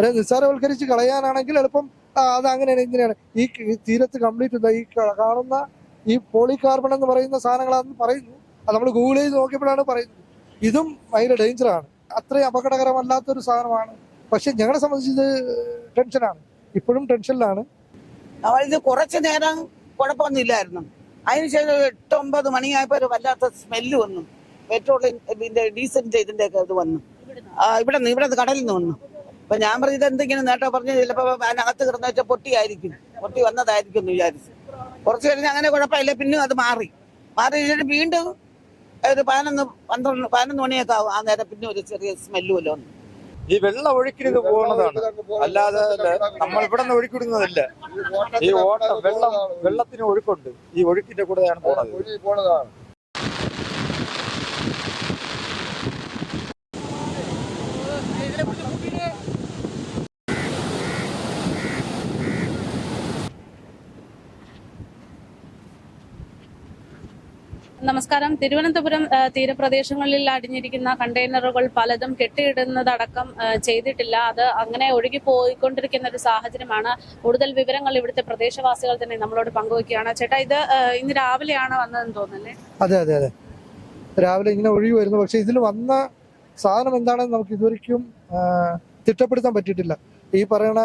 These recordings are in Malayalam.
അല്ലെ നിസ്സാരവൽക്കരിച്ച് കളയാനാണെങ്കിൽ എളുപ്പം അത് അങ്ങനെയാണ് ഇങ്ങനെയാണ്. ഈ തീരത്ത് കംപ്ലീറ്റ് ഈ കാണുന്ന ഈ പോളികാർബൺ എന്ന് പറയുന്ന സാധനങ്ങളാണെന്ന് പറയുന്നു. അത് നമ്മൾ ഗൂഗിൾ ചെയ്ത് നോക്കിയപ്പോഴാണ് പറയുന്നത്. ഇതും ഭയങ്കര ഡേഞ്ചറാണ് അത്രയും അപകടകരമല്ലാത്തൊരു സാധനമാണ്. പക്ഷെ ഞങ്ങളെ സംബന്ധിച്ച് ഇത് ടെൻഷനാണ് ഇപ്പോഴും ടെൻഷനിലാണ് ഇത് കുറച്ചു നേരം കുഴപ്പമൊന്നുമില്ലായിരുന്നു. അതിനുശേഷം ഒരു എട്ട് ഒമ്പത് മണിയായപ്പോ ഒരു വല്ലാത്ത സ്മെല്ല് വന്നു. പെട്രോളിന്റെ ഡീസലിന്റെ ഇതിന്റെ ഒക്കെ ഇത് വന്നു. ഇവിടെ നിന്ന് ഇവിടെ കടലിൽ നിന്ന് വന്നു. അപ്പൊ ഞാൻ പറഞ്ഞു ഇത് എന്തെങ്കിലും നേട്ടോ പറഞ്ഞു ചിലപ്പോ അതിനകത്ത് കിടന്ന വെച്ചാൽ പൊട്ടിയായിരിക്കും. പൊട്ടി വന്നതായിരിക്കും എന്ന് വിചാരിച്ചു. കുറച്ച് കഴിഞ്ഞ് അങ്ങനെ കുഴപ്പമില്ല. പിന്നെ അത് മാറി. മാറി കഴിഞ്ഞിട്ട് വീണ്ടും ഒരു പതിനൊന്ന് പന്ത്രണ്ട് പതിനൊന്ന് മണിയൊക്കെ ആവും. ആ നേരം പിന്നെ ഒരു ചെറിയ സ്മെല്ല് വല്ലോ ഈ വെള്ളം ഒഴുക്കിന് ഇത് പോകുന്നതാണ് അല്ലാതെ നമ്മൾ ഇവിടെ നിന്ന് ഒഴുക്കിടുന്നതല്ല. ഈ ഓട്ടം വെള്ളം വെള്ളത്തിന് ഒഴുക്കുണ്ട്. ഈ ഒഴുക്കിന്റെ കൂടെയാണ് പോണത്. നമസ്കാരം. തിരുവനന്തപുരം തീരപ്രദേശങ്ങളിൽ അടിഞ്ഞിരിക്കുന്ന കണ്ടെയ്നറുകൾ പലതും കെട്ടിയിടുന്നതടക്കം ചെയ്തിട്ടില്ല. അത് അങ്ങനെ ഒഴുകി പോയിക്കൊണ്ടിരിക്കുന്ന ഒരു സാഹചര്യമാണ്. കൂടുതൽ വിവരങ്ങൾ ഇവിടുത്തെ പ്രദേശവാസികൾ തന്നെ നമ്മളോട് പങ്കുവയ്ക്കുകയാണ്. ചേട്ടാ ഇത് ഇന്ന് രാവിലെയാണ് വന്നതെന്ന് തോന്നുന്നല്ലേ? അതെ അതെ അതെ. രാവിലെ ഇങ്ങനെ ഒഴുകി വരുന്നു. പക്ഷെ ഇതിൽ വന്ന സാധനം എന്താണെന്ന് നമുക്ക് ഇതുവരെയ്ക്കും ആ, തിട്ടപ്പെടുത്താൻ പറ്റിയിട്ടില്ല. ഈ പറയണ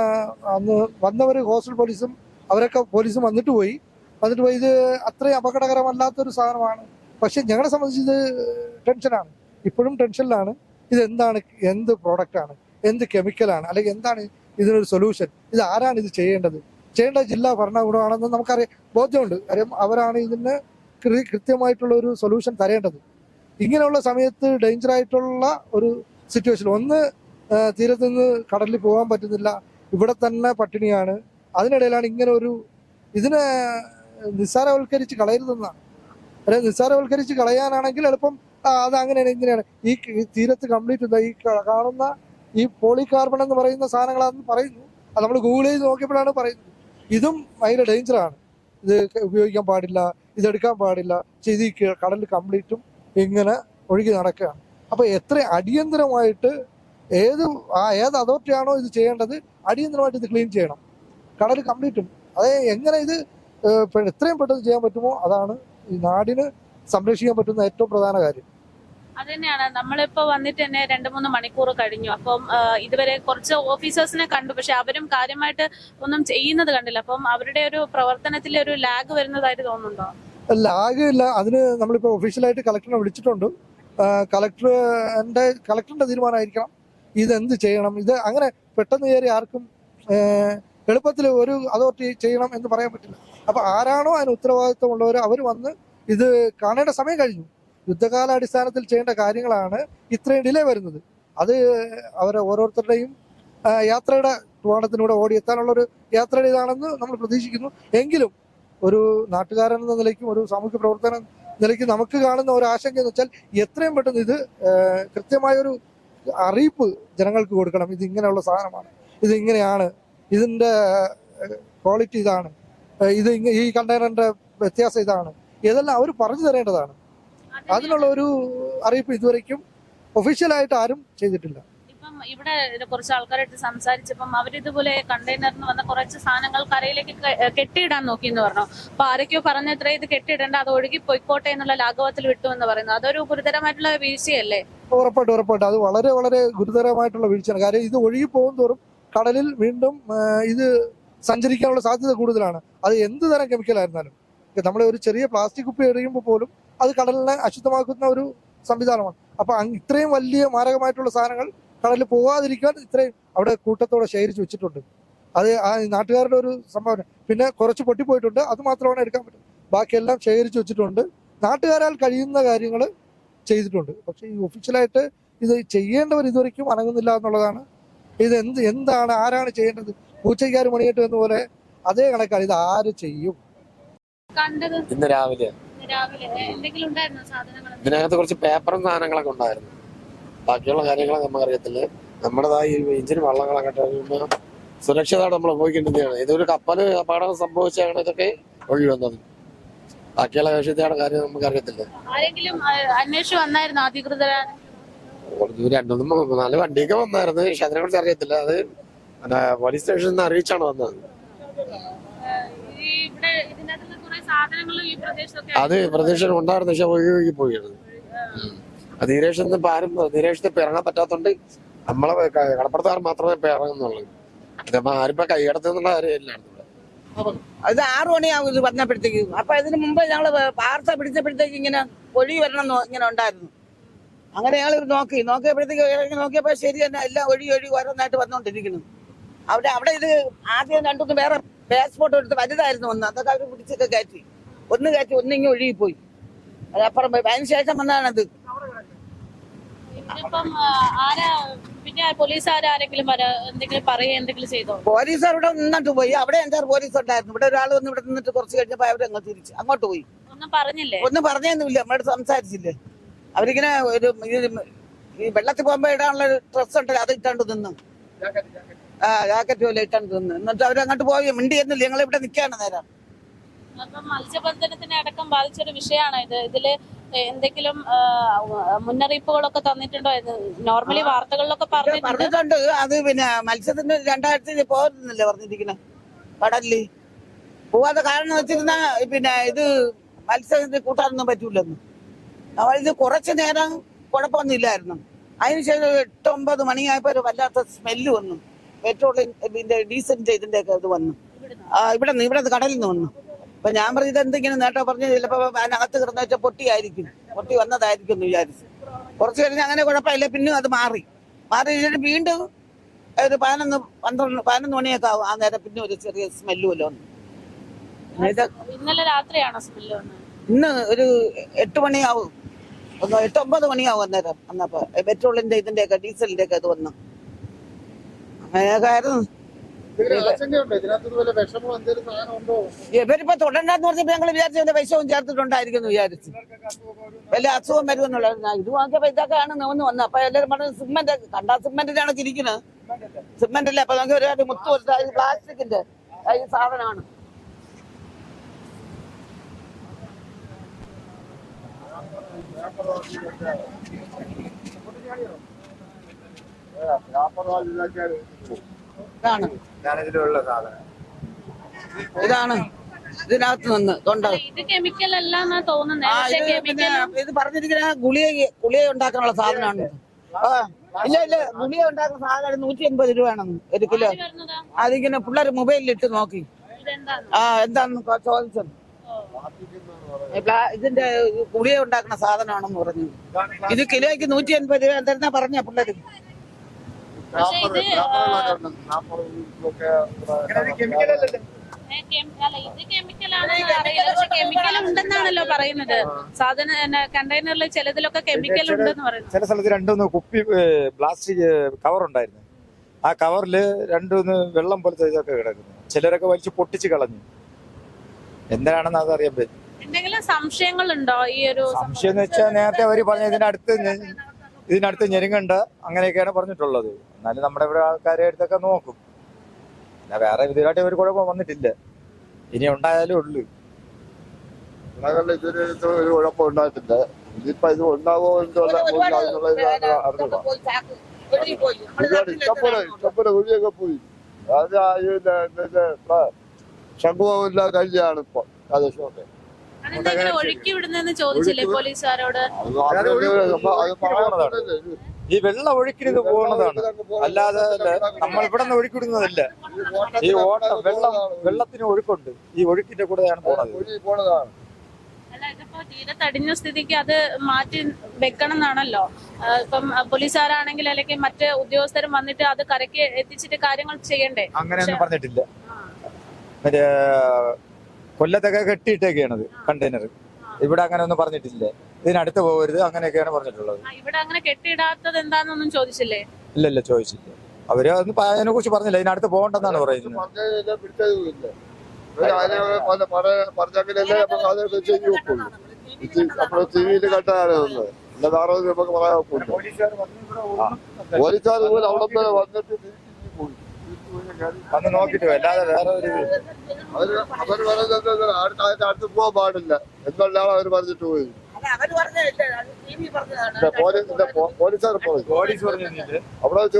അന്ന് വന്നവർ ഹോസ്റ്റൽ പോലീസും അവരൊക്കെ പോലീസും വന്നിട്ട് പോയി. പോയി ഇത് അത്രയും അപകടകരമല്ലാത്തൊരു സാധനമാണ്. പക്ഷെ ഞങ്ങളെ സംബന്ധിച്ച് ഇത് ടെൻഷനാണ്. ഇപ്പോഴും ടെൻഷനിലാണ്. ഇത് എന്താണ് എന്ത് പ്രോഡക്റ്റാണ് എന്ത് കെമിക്കലാണ് അല്ലെങ്കിൽ എന്താണ് ഇതിനൊരു സൊല്യൂഷൻ ഇത് ആരാണ് ഇത് ചെയ്യേണ്ടത്? ചെയ്യേണ്ട ജില്ലാ ഭരണകൂടമാണെന്ന് നമുക്കറിയാം. ബോധ്യമുണ്ട്. കാര്യം അവരാണ് ഇതിന് കൃത്യമായിട്ടുള്ള ഒരു സൊല്യൂഷൻ തരേണ്ടത്. ഇങ്ങനെയുള്ള സമയത്ത് ഡേഞ്ചർ ആയിട്ടുള്ള ഒരു സിറ്റുവേഷൻ ഒന്ന് തീരത്ത് നിന്ന് കടലിൽ പോകാൻ പറ്റുന്നില്ല. ഇവിടെ തന്നെ പട്ടിണിയാണ്. അതിനിടയിലാണ് ഇങ്ങനെ ഒരു ഇതിനെ നിസ്സാരവൽക്കരിച്ച് കളയരുതെന്നാണ്. അല്ലെ നിസ്സാരവൽക്കരിച്ച് കളയാനാണെങ്കിൽ എളുപ്പം അത് അങ്ങനെയാണ് ഇങ്ങനെയാണ്. ഈ തീരത്ത് കംപ്ലീറ്റ് ഈ കാണുന്ന ഈ പോളി കാർബൺ എന്ന് പറയുന്ന സാധനങ്ങളാണെന്ന് പറയുന്നു. അത് നമ്മൾ ഗൂഗിൾ ചെയ്ത് നോക്കിയപ്പോഴാണ് പറയുന്നത്. ഇതും ഭയങ്കര ഡേഞ്ചറാണ് ഇത് ഉപയോഗിക്കാൻ പാടില്ല ഇതെടുക്കാൻ പാടില്ല ഇത് ഈ കടൽ കംപ്ലീറ്റും ഇങ്ങനെ ഒഴുകി നടക്കുകയാണ്. അപ്പോൾ എത്ര അടിയന്തരമായിട്ട് ഏത് ആ ഏത് അതോറിറ്റിയാണോ ഇത് ചെയ്യേണ്ടത് അടിയന്തരമായിട്ട് ഇത് ക്ലീൻ ചെയ്യണം. കടൽ കംപ്ലീറ്റും അത് എങ്ങനെ ഇത് എത്രയും പെട്ടെന്ന് ചെയ്യാൻ പറ്റുമോ അതാണ് ഈ നാടിന് സംരക്ഷിക്കാൻ പറ്റുന്ന ഏറ്റവും പ്രധാന കാര്യം. അത് തന്നെയാണ് നമ്മളിപ്പോ വന്നിട്ട് തന്നെ രണ്ട് മൂന്ന് മണിക്കൂർ കഴിഞ്ഞു. അപ്പം ഇതുവരെ കുറച്ച് ഓഫീസേഴ്സിനെ കണ്ടു. പക്ഷെ അവരും കാര്യമായിട്ട് ഒന്നും ചെയ്യുന്നത് കണ്ടില്ല. അപ്പം അവരുടെ ഒരു പ്രവർത്തനത്തിൽ ഒരു ലാഗ് വരുന്നതായിട്ട് തോന്നുന്നുണ്ടോ? ലാഗ് ഇല്ല. അതിന് നമ്മളിപ്പോൾ ഒഫീഷ്യലായിട്ട് കളക്ടറിനെ വിളിച്ചിട്ടുണ്ട്. കളക്ടറിന്റെ കളക്ടറിന്റെ തീരുമാനമായിരിക്കണം. ഇത് എന്ത് ചെയ്യണം? ഇത് അങ്ങനെ പെട്ടെന്ന് കയറി ആർക്കും എളുപ്പത്തിൽ ഒരു അതോറിറ്റി ചെയ്യണം എന്ന് പറയാൻ പറ്റില്ല. അപ്പൊ ആരാണോ അതിന് ഉത്തരവാദിത്വമുള്ളവർ അവർ വന്ന് ഇത് കാണേണ്ട സമയം കഴിഞ്ഞു. യുദ്ധകാലാടിസ്ഥാനത്തിൽ ചെയ്യേണ്ട കാര്യങ്ങളാണ് ഇത്രയും ഡിലേ വരുന്നത്. അത് അവരെ ഓരോരുത്തരുടെയും യാത്രയുടെ ട്രിവാണ്ടത്തിലൂടെ ഓടിയെത്താനുള്ള ഒരു യാത്രയുടെ ഇതാണെന്ന് നമ്മൾ പ്രതീക്ഷിക്കുന്നു. എങ്കിലും ഒരു നാട്ടുകാരൻ എന്ന നിലയ്ക്കും ഒരു സാമൂഹ്യ പ്രവർത്തന നിലയ്ക്ക് നമുക്ക് കാണുന്ന ഒരു ആശങ്ക എന്ന് വെച്ചാൽ എത്രയും പെട്ടെന്ന് ഇത് കൃത്യമായൊരു അറിയിപ്പ് ജനങ്ങൾക്ക് കൊടുക്കണം. ഇത് ഇങ്ങനെയുള്ള സാധനമാണ്. ഇത് ഇങ്ങനെയാണ് ഇതിന്റെ ക്വാളിറ്റി ഇതാണ്. ഇത് ഈ കണ്ടെയ്നറിന്റെ വ്യത്യാസം ഇതാണ്. ഇതെല്ലാം അവർ പറഞ്ഞു തരേണ്ടതാണ്. അതിനുള്ള ഒരു അറിയിപ്പ് ഇതുവരയ്ക്കും ഒഫീഷ്യലായിട്ട് ആരും ചെയ്തിട്ടില്ല. ഇപ്പം ഇവിടെ കുറച്ച് ആൾക്കാരായിട്ട് സംസാരിച്ചപ്പം അവരിതുപോലെ കണ്ടെയ്നറിന് വന്ന കുറച്ച് സാധനങ്ങൾ കരയിലേക്ക് കെട്ടിയിടാൻ നോക്കി എന്ന് പറഞ്ഞു. അപ്പൊ ആരൊക്കെയോ പറഞ്ഞ എത്ര ഇത് കെട്ടിയിടേണ്ട അത് ഒഴുകി പൊയ്ക്കോട്ടെ എന്നുള്ള ലാഘവത്തിൽ വിട്ടു എന്ന് പറയുന്നു. അതൊരു ഗുരുതരമായിട്ടുള്ള വീഴ്ചയല്ലേ? ഉറപ്പായിട്ടും ഉറപ്പായിട്ടും. അത് വളരെ വളരെ ഗുരുതരമായിട്ടുള്ള വീഴ്ചയാണ്. കാര്യം ഇത് ഒഴുകി പോകും തോറും കടലിൽ വീണ്ടും ഇത് സഞ്ചരിക്കാനുള്ള സാധ്യത കൂടുതലാണ്. അത് എന്ത് തരം കെമിക്കലായിരുന്നാലും നമ്മൾ ഒരു ചെറിയ പ്ലാസ്റ്റിക് കുപ്പി എറിയുമ്പോൾ പോലും അത് കടലിനെ അശുദ്ധമാക്കുന്ന ഒരു സംവിധാനമാണ്. അപ്പൊ ഇത്രയും വലിയ മാരകമായിട്ടുള്ള സാധനങ്ങൾ കടലിൽ പോകാതിരിക്കാൻ ഇത്രയും അവിടെ കൂട്ടത്തോടെ ശേഖരിച്ച് വെച്ചിട്ടുണ്ട്. അത് ആ നാട്ടുകാരുടെ ഒരു സംഭാവന. പിന്നെ കുറച്ച് പൊട്ടിപ്പോയിട്ടുണ്ട്. അത് മാത്രമാണ് എടുക്കാൻ പറ്റും. ബാക്കിയെല്ലാം ശേഖരിച്ച് വെച്ചിട്ടുണ്ട്. നാട്ടുകാരാൽ കഴിയുന്ന കാര്യങ്ങൾ ചെയ്തിട്ടുണ്ട്. പക്ഷേ ഈ ഒഫീഷ്യലായിട്ട് ഇത് ചെയ്യേണ്ടവർ ഇതുവരെയ്ക്കും അനങ്ങുന്നില്ല എന്നുള്ളതാണ് ഇത് എന്ത് എന്താണ് ആരാണ് ചെയ്യേണ്ടത്? പൂച്ചയ്ക്കാർ മണിയിട്ട് എന്ന പോലെ അതേ കണക്കാണ്. ഇത് ആര് ചെയ്യും? കണ്ടത് ഇന്ന് രാവിലെ. ഇന്ന് രാവിലെ എന്തെങ്കിലും ഉണ്ടായിരുന്നോ സാധനങ്ങൾ ഇതിനകത്ത് കുറച്ച് പേപ്പറും സാധനങ്ങളൊക്കെ ഉണ്ടായിരുന്നു. ബാക്കിയുള്ള കാര്യങ്ങളൊക്കെ നമുക്കറിയത്തില്ല? നമ്മുടേതായ ഈ എഞ്ചിന് വള്ളങ്ങളൊക്കെ കഴിയുമ്പോൾ സുരക്ഷിതമായിട്ട് നമ്മൾ ഉപയോഗിക്കേണ്ടതാണ്. ഇതൊരു കപ്പൽ അപകടം സംഭവിച്ചാണ് ഇതൊക്കെ ഒഴി വന്നത്. ബാക്കിയുള്ള ആവശ്യത്തെയാണ് കാര്യം നമുക്കറിയത്തില്ല? ആരെങ്കിലും അന്വേഷിച്ചു വന്നായിരുന്നു അധികൃതർ കുറച്ച് രണ്ടു നാല് വണ്ടിയൊക്കെ വന്നായിരുന്നു. പക്ഷെ അതിനെ കുറിച്ച് അറിയത്തില്ല. അത് പോലീസ് സ്റ്റേഷനിൽ നിന്ന് അറിയിച്ചാണ് വന്നത്? ഈ ഇവിടെ ഇതിനകത്തുള്ള കുറെ സാധനങ്ങളും ഈ പ്രദേശത്തൊക്കെ അത് പ്രതീക്ഷ ഉണ്ടായിരുന്നു. പക്ഷെ ഒഴുകി പോയിരുന്നു. ഇപ്പൊ ആരും നീരേഷത്ത് ഇപ്പൊ ഇറങ്ങാൻ പറ്റാത്തോണ്ട് നമ്മളെ കടപ്പുറത്താർ കടപ്പുറത്തുകാർ മാത്രമേ ഇപ്പൊ ഇറങ്ങുന്നുള്ളൂ. ഇതിപ്പോ ആരും ഇപ്പൊ കൈയടത്തുന്നുള്ള കാര്യമില്ല ഇത് അത് ആറു മണിയാവും ഇത് വന്നപ്പോഴത്തേക്ക്. അപ്പൊ ഇതിന് മുമ്പ് ഞങ്ങൾ വാർത്ത പിടിച്ചപ്പോഴത്തേക്ക് ഇങ്ങനെ ഒഴിവരണം ഇങ്ങനെ ഉണ്ടായിരുന്നു. അങ്ങനെ അയാൾ നോക്കി. നോക്കിയപ്പോഴത്തേക്ക് ഇറങ്ങി നോക്കിയപ്പോ ശരി തന്നെ എല്ലാം ഒഴി ഒഴി ഓരോന്നായിട്ട് വന്നോണ്ടിരിക്കുന്നു. അവിടെ അവിടെ ഇത് ആദ്യം രണ്ടൊന്ന് വേറെ പാസ്പോർട്ട് എടുത്ത് വലുതായിരുന്നു ഒന്ന്. അതൊക്കെ അവർ പിടിച്ചൊക്കെ കയറ്റി. ഒന്ന് കയറ്റി ഒന്നിങ്ങി ഒഴുകിപ്പോയി. അതപ്പുറം പോയി. അതിന് ശേഷം വന്നതാണത്. പോലീസ് അവിടെ നിന്നിട്ട് പോയി. അവിടെ എന്താ പോലീസ് ഉണ്ടായിരുന്നു. ഇവിടെ ഒരാൾ വന്ന് ഇവിടെ നിന്നിട്ട് കുറച്ച് കഴിഞ്ഞപ്പോ അവരങ്ങ് തിരിച്ചു അങ്ങോട്ട് പോയി. ഒന്നും പറഞ്ഞില്ലേ? ഒന്നും പറഞ്ഞൊന്നുമില്ല. നമ്മളോട് സംസാരിച്ചില്ലേ? അവരിങ്ങനെ ഒരു ഈ വെള്ളത്തിൽ പോകുമ്പോ ഇടാനുള്ള ഒരു ഡ്രസ് ഉണ്ടല്ലോ അത് ഇട്ടാണ്ട് നിന്ന്. ആ ജാക്കറ്റ് പോലെ ഇട്ടാണ്ട് നിന്ന്. എന്നിട്ട് അവരങ്ങോട്ട് പോയി മിണ്ടിയെന്നില്ല ഞങ്ങൾ ഇവിടെ നിക്കാണ് നേരം. അപ്പം മത്സ്യബന്ധനത്തിനെ അടക്കം ബാധിച്ചൊരു വിഷയമാണ് ഇത്. ഇതിൽ എന്തെങ്കിലും മുന്നറിയിപ്പുകളൊക്കെ തന്നിട്ടുണ്ടോ? നോർമലി വാർത്തകളിലൊക്കെ പറഞ്ഞിട്ടുണ്ട്. പറഞ്ഞിട്ടുണ്ട്. അത് പിന്നെ മത്സ്യത്തിന് രണ്ടായിരത്തി പോകുന്നില്ലേ പറഞ്ഞിരിക്കുന്നത് കടലിൽ പോവാതെ കാരണം വെച്ചിരുന്ന പിന്നെ ഇത് മത്സ്യത്തിന് കൂട്ടാനൊന്നും പറ്റൂലെന്ന് നമ്മളിത് കുറച്ചു നേരം കുഴപ്പമൊന്നുമില്ലായിരുന്നു. അതിനുശേഷം എട്ടൊമ്പത് മണിയായപ്പോ ഒരു വല്ലാത്ത സ്മെല്ല് വന്നു. പെട്രോളിന്റെ ഇതിന്റെ ഡീസലിന്റെ ഇതിന്റെ ഒക്കെ ഇത് വന്നു. ആ ഇവിടെ നിന്ന് ഇവിടെ കടലിൽ നിന്ന് വന്നു. അപ്പൊ ഞാൻ പറഞ്ഞു ഇതെന്തെങ്കിലും നേട്ടോ പറഞ്ഞു ചിലപ്പോ അതിനകത്ത് കിടന്നു വെച്ചാൽ പൊട്ടിയായിരിക്കും. പൊട്ടി വന്നതായിരിക്കും എന്ന് വിചാരിച്ചു. കുറച്ച് കഴിഞ്ഞ് അങ്ങനെ കുഴപ്പമില്ല പിന്നെ അത് മാറി. മാറി കഴിഞ്ഞിട്ട് വീണ്ടും ഒരു പതിനൊന്ന് പന്ത്രണ്ട് പതിനൊന്ന് മണിയൊക്കെ ആവും. ആ നേരം പിന്നെ ഒരു ചെറിയ സ്മെല്ല് ഇത് ഇന്നലെ രാത്രിയാണോ സ്മെല്ല് ഇന്ന് ഒരു എട്ട് മണിയാവും. ഒന്ന് എട്ടൊമ്പത് മണിയാവും അന്നേരം. അന്നപ്പോ പെട്രോളിന്റെ ഇതിന്റെ ഒക്കെ ഡീസലിന്റെ ഒക്കെ ഇത് വന്നു. അങ്ങനെയൊക്കെയായിരുന്നു. ഇവരിപ്പോ തുടരണ്ടെന്ന് പറഞ്ഞപ്പോ ഞങ്ങൾ വിചാരിച്ചു വിഷവും ചേർത്തിട്ടുണ്ടായിരിക്കും വിചാരിച്ചു. വല്ല അസുഖം വരുമെന്നുള്ള ഇത് നോക്കിയപ്പോ ഇതൊക്കെയാണ് ഒന്ന് വന്നത് അപ്പൊ എല്ലാരും പറഞ്ഞു സിമെന്റ് കണ്ടാ സിമെന്റിനാണ് ചിരിക്കുന്നത് സിമെന്റ് അല്ലേ അപ്പൊ നമുക്ക് ഒരു മുത്തു കൊടുത്ത പ്ലാസ്റ്റിക്കിന്റെ ഈ സാധനമാണ്. ഇതാണ്. ഞാനിതിലുള്ള സാധനം ഇതാണ്. ഇതിനകത്ത് നിന്ന് തൊണ്ട. ഇത് കെമിക്കൽ തോന്നുന്നത് ഇത് കെമിക്കൽ ഇത് പറഞ്ഞിരിക്കുന്ന ഗുളിക ഗുളിക ഉണ്ടാക്കാനുള്ള സാധനമാണ്. ഇല്ല ഇല്ല ഗുളിക ഉണ്ടാക്കുന്ന സാധനം നൂറ്റി എൺപത് രൂപയാണെന്ന് ഒരു കിലോ. അതിങ്ങനെ പിള്ളേർ മൊബൈലിൽ ഇട്ട് നോക്കി. ആ എന്താന്ന് ചോദിച്ചത്. ഇതിന്റെ ഗുളിക ഉണ്ടാക്കുന്ന സാധനമാണെന്ന് പറഞ്ഞു. ഇത് കിലോയ്ക്ക് നൂറ്റി അൻപത് രൂപ. എന്താ പറഞ്ഞ പിള്ളേര്? കെമിക്കൽ ഉണ്ടെന്നാണല്ലോ പറയുന്നത്. സാധന കണ്ടെയ്നറിൽ ചിലതിലൊക്കെ കെമിക്കൽ ഉണ്ടെന്ന് പറയുന്നു ചില സ്ഥലത്ത് രണ്ടൊന്ന് കുപ്പി പ്ലാസ്റ്റിക് കവർ ഉണ്ടായിരുന്നു. ആ കവറിൽ രണ്ടൊന്ന് വെള്ളം പോലത്തെ ഇതൊക്കെ കിടക്കുന്നു. ചിലരൊക്കെ വലിച്ചു പൊട്ടിച്ച് കളഞ്ഞു. എന്തിനാണെന്ന് അതറിയാൻ പറ്റും എന്തെങ്കിലും സംശയങ്ങൾ ഉണ്ടോ ഈ ഒരു സംശയം എന്ന് വെച്ചാൽ നേരത്തെ അവർ പറഞ്ഞ ഇതിനടുത്ത് ഞെ- ഇതിനടുത്ത് ഞെരുങ്ങുണ്ട് അങ്ങനെയൊക്കെയാണ് പറഞ്ഞിട്ടുള്ളത്. എന്നാലും നമ്മുടെ ഇവിടെ ആൾക്കാരെ അടുത്തൊക്കെ നോക്കും. പിന്നെ വേറെ ഇതിലായിട്ട് ഒരു കുഴപ്പം വന്നിട്ടില്ല. ഇനി ഉണ്ടായാലും ഉള്ളു. ഞങ്ങളുടെ കഴിഞ്ഞാണ് ഇത്ര ഒരു കുഴപ്പം ഉണ്ടായിട്ടില്ല. ഇതിപ്പോ ഇത് ഉണ്ടാവോ എന്നുള്ള അറിഞ്ഞില്ല ഒരുപാട് ഇഷ്ടംപോലെ ഇഷ്ടംപോലെ കുഴിയൊക്കെ പോയി. അത് ഇത് ഇത് ഇപ്പൊ ഏകദേശമൊക്കെ അതെന്തെങ്കിലും ഒഴുക്കി വിടുന്നെന്ന് ചോദിച്ചില്ലേ പോലീസുകാരോട്. ഈ വെള്ളം ഒഴുക്കിന് പോകുന്നതാണ് അല്ലാതെ നമ്മൾ ഇവിടെ നിന്ന് ഒഴുക്കിടുന്നതല്ല ഈ ഓട്ട വെള്ളം വെള്ളത്തിന് ഒഴുക്കുണ്ട്. ഈ ഒഴുക്കിന്റെ കൂടെയാണ് പോണത്. തീരത്തടിഞ്ഞ അല്ല ഇതിപ്പോ തീരെ തടിഞ്ഞ സ്ഥിതിക്ക് അത് മാറ്റി വെക്കണം എന്നാണല്ലോ ഇപ്പം പോലീസുകാരാണെങ്കിൽ അല്ലെങ്കിൽ മറ്റ് ഉദ്യോഗസ്ഥരും വന്നിട്ട് അത് കരയ്ക്ക് എത്തിച്ചിട്ട് കാര്യങ്ങൾ ചെയ്യണ്ടേ? അങ്ങനെയൊന്നും പറഞ്ഞിട്ടില്ല. മറ്റേ കൊല്ലത്തൊക്കെ കെട്ടിയിട്ടൊക്കെയാണത് കണ്ടെയ്നർ ഇവിടെ അങ്ങനെ ഒന്നും പറഞ്ഞിട്ടില്ലേ? ഇതിനടുത്ത് പോകരുത് അങ്ങനെയൊക്കെയാണ് പറഞ്ഞിട്ടുള്ളത്. ഇവിടെ അങ്ങനെ കെട്ടിയിടാത്തത് എന്താണെന്നൊന്നും ചോദിച്ചില്ലേ? ഇല്ല ഇല്ല ചോദിച്ചില്ല. അവർ അതിനെ കുറിച്ച് പറഞ്ഞില്ല. ഇതിനടുത്ത് പോകണ്ടെന്നാണ് പറയുന്നത്. പറഞ്ഞെങ്കിലല്ലേ ചെയ്തു വെക്കുള്ളൂ അല്ലാതെ ആറോ നമുക്ക് പറയാൻ പോലീസുകാർ പോലും അവിടെ വന്നിട്ട് വന്ന് നോക്കിട്ട് അല്ലാതെ വേറെ ഒരു അവർ അവർ പറഞ്ഞത് അടുത്ത ആഴ്ച അടുത്ത് പോകാൻ പാടില്ല. എന്നുള്ളതാണ് അവർ പറഞ്ഞിട്ട് പോയത് പോലീസ് പോലീസുകാർ പറഞ്ഞു പോലീസ് പറഞ്ഞില്ല അവിടെ വെച്ച്